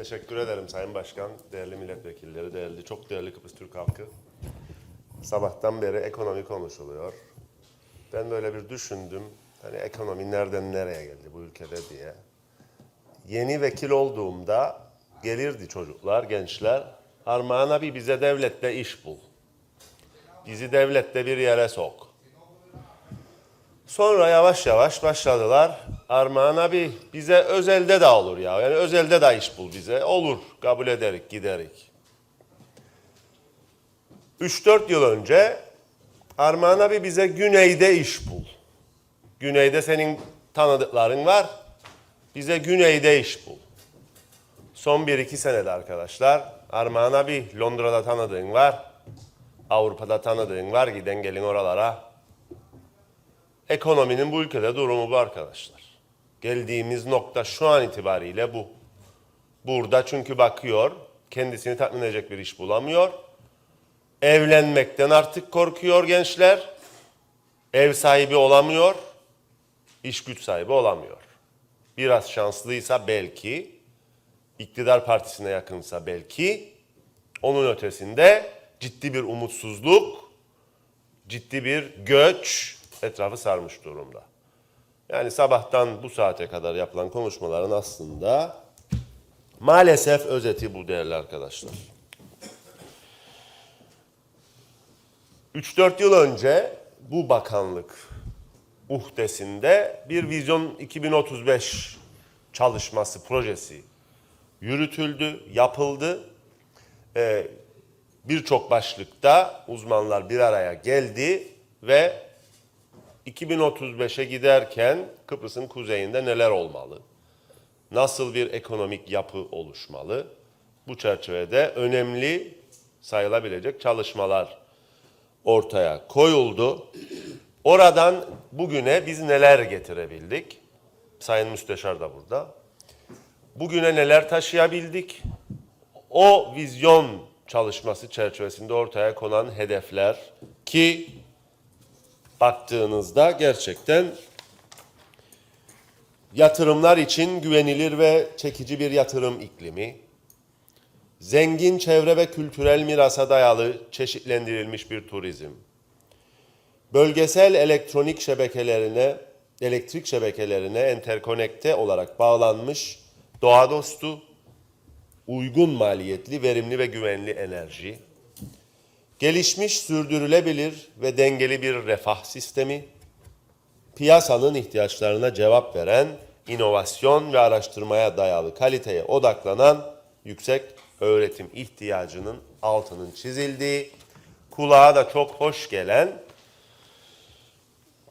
Teşekkür ederim Sayın Başkan, değerli milletvekilleri, değerli, çok değerli Kıbrıs Türk halkı. Sabahtan beri ekonomi konuşuluyor. Ben böyle bir düşündüm, hani ekonomi nereden nereye geldi bu ülkede diye. Yeni vekil olduğumda gelirdi çocuklar, gençler. Armağan abi bize devlette iş bul. Bizi devlette bir yere sok. Sonra yavaş yavaş başladılar. Armağan abi bize özelde de olur ya. Yani özelde de iş bul bize. Olur. Kabul ederik, giderik. 3-4 yıl önce Armağan abi bize güneyde iş bul. Güneyde senin tanıdıkların var. Bize güneyde iş bul. Son 1-2 senede arkadaşlar. Armağan abi Londra'da tanıdığın var. Avrupa'da tanıdığın var. Giden gelin oralara. Ekonominin bu ülkede durumu bu arkadaşlar. Geldiğimiz nokta şu an itibariyle bu. Burada çünkü bakıyor, kendisini tatmin edecek bir iş bulamıyor. Evlenmekten artık korkuyor gençler. Ev sahibi olamıyor. iş güç sahibi olamıyor. Biraz şanslıysa belki, iktidar partisine yakınsa belki, onun ötesinde ciddi bir umutsuzluk, ciddi bir göç etrafı sarmış durumda. Yani sabahtan bu saate kadar yapılan konuşmaların aslında maalesef özeti bu değerli arkadaşlar. 3-4 yıl önce bu bakanlık uhdesinde bir Vizyon 2035 çalışması, projesi yürütüldü, yapıldı. Ee, Birçok başlıkta uzmanlar bir araya geldi ve 2035'e giderken Kıbrıs'ın kuzeyinde neler olmalı? Nasıl bir ekonomik yapı oluşmalı? Bu çerçevede önemli sayılabilecek çalışmalar ortaya koyuldu. Oradan bugüne biz neler getirebildik? Sayın Müsteşar da burada. Bugüne neler taşıyabildik? O vizyon çalışması çerçevesinde ortaya konan hedefler ki baktığınızda gerçekten yatırımlar için güvenilir ve çekici bir yatırım iklimi, zengin çevre ve kültürel mirasa dayalı çeşitlendirilmiş bir turizm, bölgesel elektronik şebekelerine, elektrik şebekelerine enterkonekte olarak bağlanmış doğa dostu, uygun maliyetli, verimli ve güvenli enerji, gelişmiş, sürdürülebilir ve dengeli bir refah sistemi, piyasanın ihtiyaçlarına cevap veren, inovasyon ve araştırmaya dayalı kaliteye odaklanan yüksek öğretim ihtiyacının altının çizildiği, kulağa da çok hoş gelen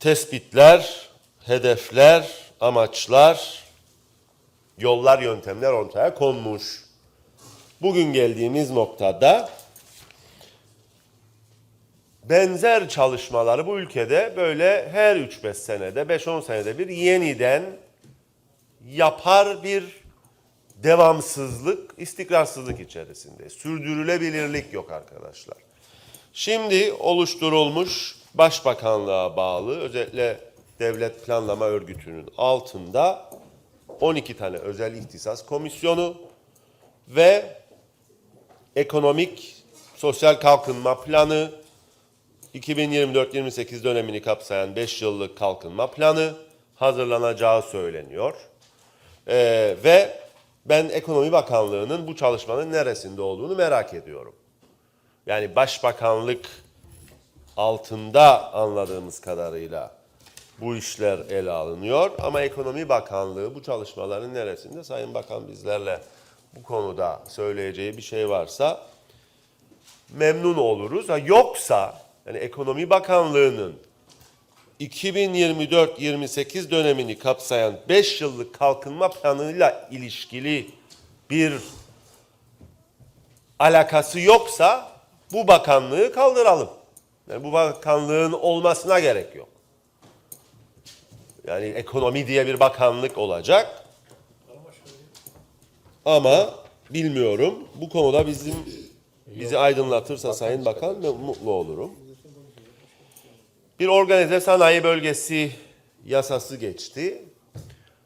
tespitler, hedefler, amaçlar, yollar, yöntemler ortaya konmuş. Bugün geldiğimiz noktada benzer çalışmaları bu ülkede böyle her 3-5 senede, 5-10 senede bir yeniden yapar bir devamsızlık, istikrarsızlık içerisinde. Sürdürülebilirlik yok arkadaşlar. Şimdi oluşturulmuş Başbakanlığa bağlı özellikle Devlet Planlama Örgütü'nün altında 12 tane özel ihtisas komisyonu ve ekonomik sosyal kalkınma planı 2024-28 dönemini kapsayan 5 yıllık kalkınma planı hazırlanacağı söyleniyor. Ee, ve ben Ekonomi Bakanlığı'nın bu çalışmanın neresinde olduğunu merak ediyorum. Yani Başbakanlık altında anladığımız kadarıyla bu işler ele alınıyor ama Ekonomi Bakanlığı bu çalışmaların neresinde? Sayın Bakan bizlerle bu konuda söyleyeceği bir şey varsa memnun oluruz. Ha, yoksa yani Ekonomi Bakanlığı'nın 2024-28 dönemini kapsayan 5 yıllık kalkınma planıyla ilişkili bir alakası yoksa bu bakanlığı kaldıralım. Yani bu bakanlığın olmasına gerek yok. Yani ekonomi diye bir bakanlık olacak. Ama bilmiyorum. Bu konuda bizim bizi aydınlatırsa Sayın Bakan mutlu olurum. Bir organize sanayi bölgesi yasası geçti.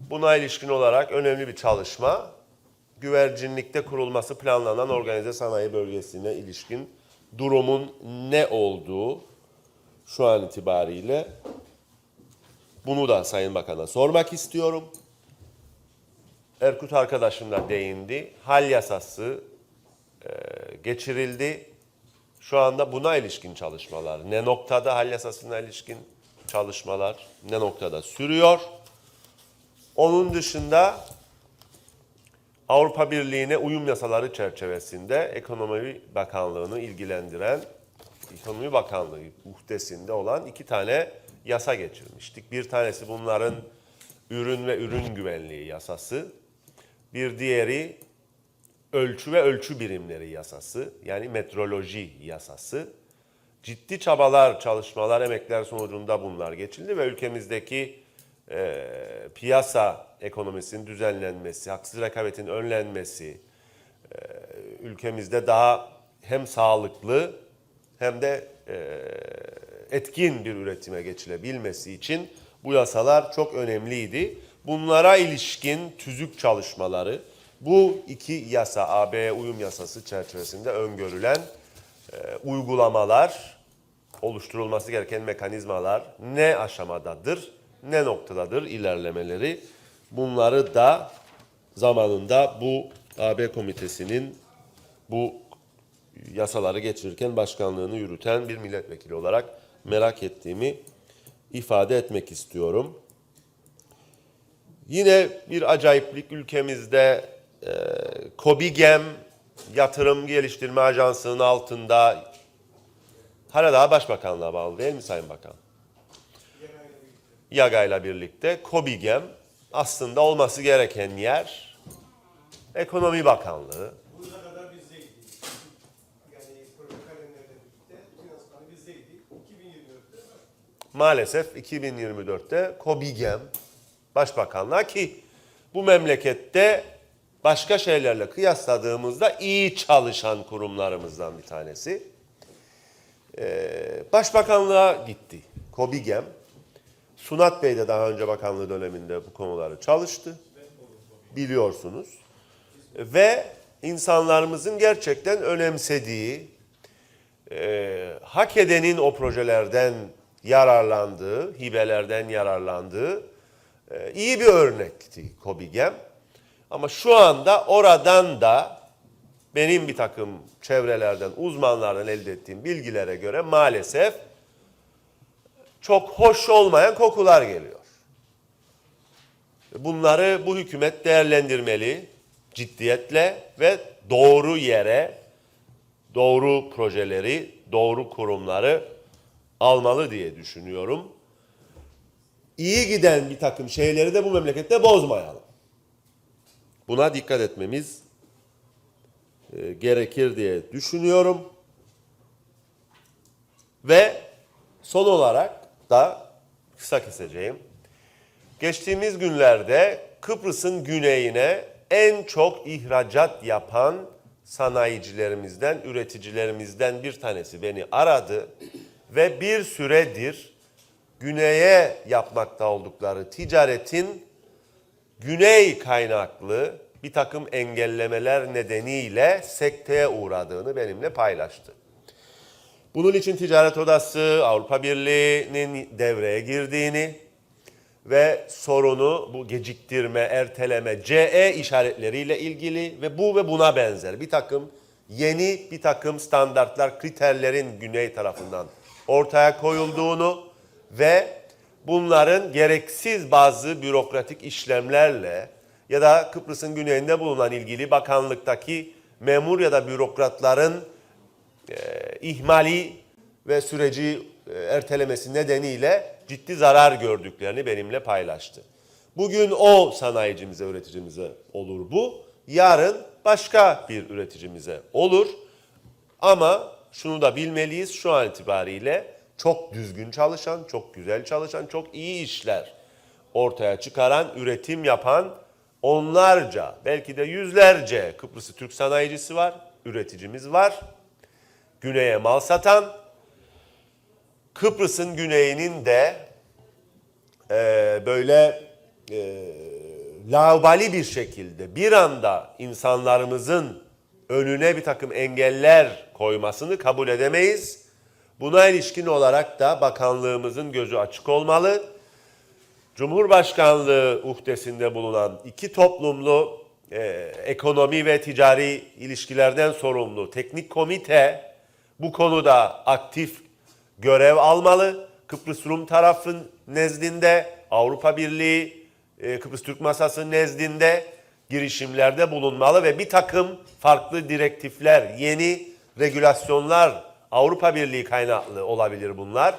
Buna ilişkin olarak önemli bir çalışma güvercinlikte kurulması planlanan organize sanayi bölgesine ilişkin durumun ne olduğu şu an itibariyle bunu da Sayın Bakan'a sormak istiyorum. Erkut arkadaşım da değindi. Hal yasası e, geçirildi. Şu anda buna ilişkin çalışmalar, ne noktada hal yasasına ilişkin çalışmalar, ne noktada sürüyor. Onun dışında Avrupa Birliği'ne uyum yasaları çerçevesinde Ekonomi Bakanlığı'nı ilgilendiren Ekonomi Bakanlığı muhtesinde olan iki tane yasa geçirmiştik. Bir tanesi bunların ürün ve ürün güvenliği yasası. Bir diğeri ölçü ve ölçü birimleri yasası yani metroloji yasası. Ciddi çabalar, çalışmalar, emekler sonucunda bunlar geçildi ve ülkemizdeki e, piyasa ekonomisinin düzenlenmesi, haksız rekabetin önlenmesi, e, ülkemizde daha hem sağlıklı hem de e, etkin bir üretime geçilebilmesi için bu yasalar çok önemliydi. Bunlara ilişkin tüzük çalışmaları bu iki yasa AB uyum yasası çerçevesinde öngörülen e, uygulamalar oluşturulması gereken mekanizmalar ne aşamadadır, ne noktadadır ilerlemeleri. Bunları da zamanında bu AB komitesinin bu yasaları geçirirken başkanlığını yürüten bir milletvekili olarak merak ettiğimi ifade etmek istiyorum. Yine bir acayiplik ülkemizde e, Kobigem Yatırım Geliştirme Ajansı'nın altında hala daha Başbakanlığa bağlı değil mi Sayın Bakan? Yaga ile birlikte Kobigem aslında olması gereken yer Ekonomi Bakanlığı. Bugüne kadar bizdeydi. Yani proje kalemlerle birlikte finansmanı bizdeydi. 2024'te maalesef 2024'te Kobigem Başbakanlığa ki bu memlekette başka şeylerle kıyasladığımızda iyi çalışan kurumlarımızdan bir tanesi. Ee, Başbakanlığa gitti Kobigem. Sunat Bey de daha önce bakanlığı döneminde bu konuları çalıştı. Biliyorsunuz. Ve insanlarımızın gerçekten önemsediği, e, hak edenin o projelerden yararlandığı, hibelerden yararlandığı e, iyi bir örnekti Kobigem. Ama şu anda oradan da benim bir takım çevrelerden, uzmanlardan elde ettiğim bilgilere göre maalesef çok hoş olmayan kokular geliyor. Bunları bu hükümet değerlendirmeli ciddiyetle ve doğru yere doğru projeleri, doğru kurumları almalı diye düşünüyorum. İyi giden bir takım şeyleri de bu memlekette bozmayalım. Buna dikkat etmemiz e, gerekir diye düşünüyorum. Ve son olarak da kısa keseceğim. Geçtiğimiz günlerde Kıbrıs'ın güneyine en çok ihracat yapan sanayicilerimizden, üreticilerimizden bir tanesi beni aradı ve bir süredir güneye yapmakta oldukları ticaretin güney kaynaklı bir takım engellemeler nedeniyle sekteye uğradığını benimle paylaştı. Bunun için Ticaret Odası Avrupa Birliği'nin devreye girdiğini ve sorunu bu geciktirme, erteleme, CE işaretleriyle ilgili ve bu ve buna benzer bir takım yeni bir takım standartlar, kriterlerin güney tarafından ortaya koyulduğunu ve bunların gereksiz bazı bürokratik işlemlerle ya da Kıbrıs'ın güneyinde bulunan ilgili bakanlıktaki memur ya da bürokratların e, ihmali ve süreci e, ertelemesi nedeniyle ciddi zarar gördüklerini benimle paylaştı. Bugün o sanayicimize, üreticimize olur bu. Yarın başka bir üreticimize olur. Ama şunu da bilmeliyiz şu an itibariyle çok düzgün çalışan, çok güzel çalışan, çok iyi işler ortaya çıkaran, üretim yapan onlarca, belki de yüzlerce Kıbrıs'ı Türk sanayicisi var, üreticimiz var. Güney'e mal satan, Kıbrıs'ın güneyinin de e, böyle e, laubali bir şekilde bir anda insanlarımızın önüne bir takım engeller koymasını kabul edemeyiz. Buna ilişkin olarak da bakanlığımızın gözü açık olmalı. Cumhurbaşkanlığı uhdesinde bulunan iki toplumlu e, ekonomi ve ticari ilişkilerden sorumlu teknik komite bu konuda aktif görev almalı. Kıbrıs Rum tarafın nezdinde, Avrupa Birliği, e, Kıbrıs Türk Masası nezdinde girişimlerde bulunmalı ve bir takım farklı direktifler, yeni regülasyonlar, Avrupa Birliği kaynaklı olabilir bunlar.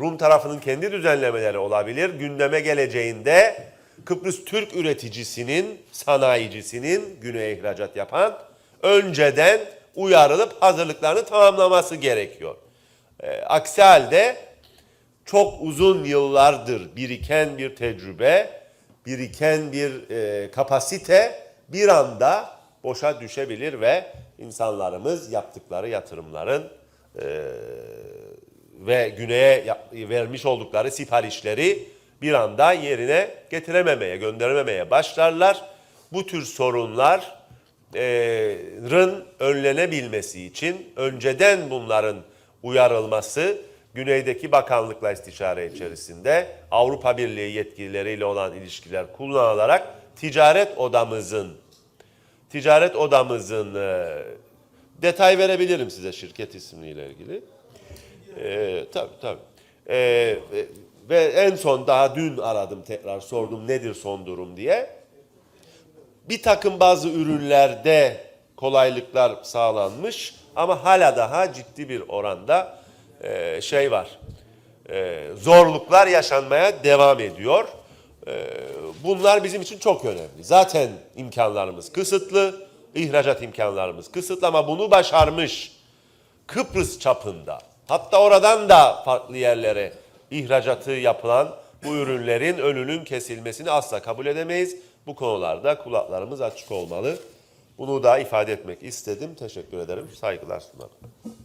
Rum tarafının kendi düzenlemeleri olabilir. Gündeme geleceğinde Kıbrıs Türk üreticisinin, sanayicisinin güneye ihracat yapan önceden uyarılıp hazırlıklarını tamamlaması gerekiyor. E, aksi halde çok uzun yıllardır biriken bir tecrübe, biriken bir e, kapasite bir anda boşa düşebilir ve insanlarımız yaptıkları yatırımların e, ve güneye vermiş oldukları siparişleri bir anda yerine getirememeye, gönderememeye başlarlar. Bu tür sorunların önlenebilmesi için önceden bunların uyarılması güneydeki bakanlıkla istişare içerisinde Avrupa Birliği yetkilileriyle olan ilişkiler kullanılarak ticaret odamızın ticaret odamızın e, detay verebilirim size şirket ismiyle ilgili. E, tabii tabii. E, e, ve en son daha dün aradım tekrar sordum nedir son durum diye. Bir takım bazı ürünlerde kolaylıklar sağlanmış ama hala daha ciddi bir oranda e, şey var. E, zorluklar yaşanmaya devam ediyor. E, bunlar bizim için çok önemli. Zaten imkanlarımız kısıtlı, ihracat imkanlarımız kısıtlı ama bunu başarmış Kıbrıs çapında hatta oradan da farklı yerlere ihracatı yapılan bu ürünlerin önünün kesilmesini asla kabul edemeyiz. Bu konularda kulaklarımız açık olmalı. Bunu da ifade etmek istedim. Teşekkür ederim. Saygılar sunarım.